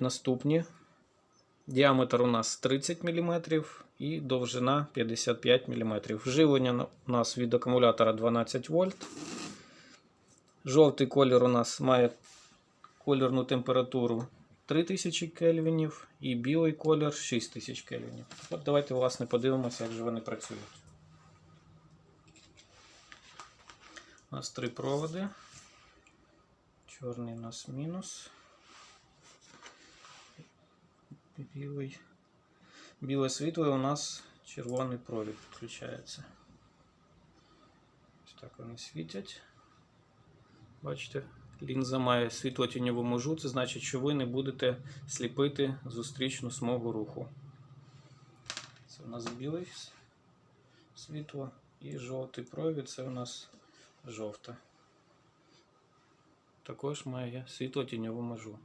Наступні. Діаметр у нас 30 мм і довжина 55 мм. Живлення у нас від акумулятора 12 вольт. Жовтий колір у нас має кольорну температуру 3000 кельвінів і білий колір 6000 кельвінів. От давайте, власне, подивимося, як же вони працюють. У нас три проводи. Чорний у нас мінус. Білий. Біле світло у нас червоний провід включається. Ось так вони світять. Бачите, лінза має світло-тіньову межу, це значить, що ви не будете сліпити зустрічну смугу руху. Це у нас біле с- світло і жовтий провід це у нас жовте. Також має світло-тіньову межу.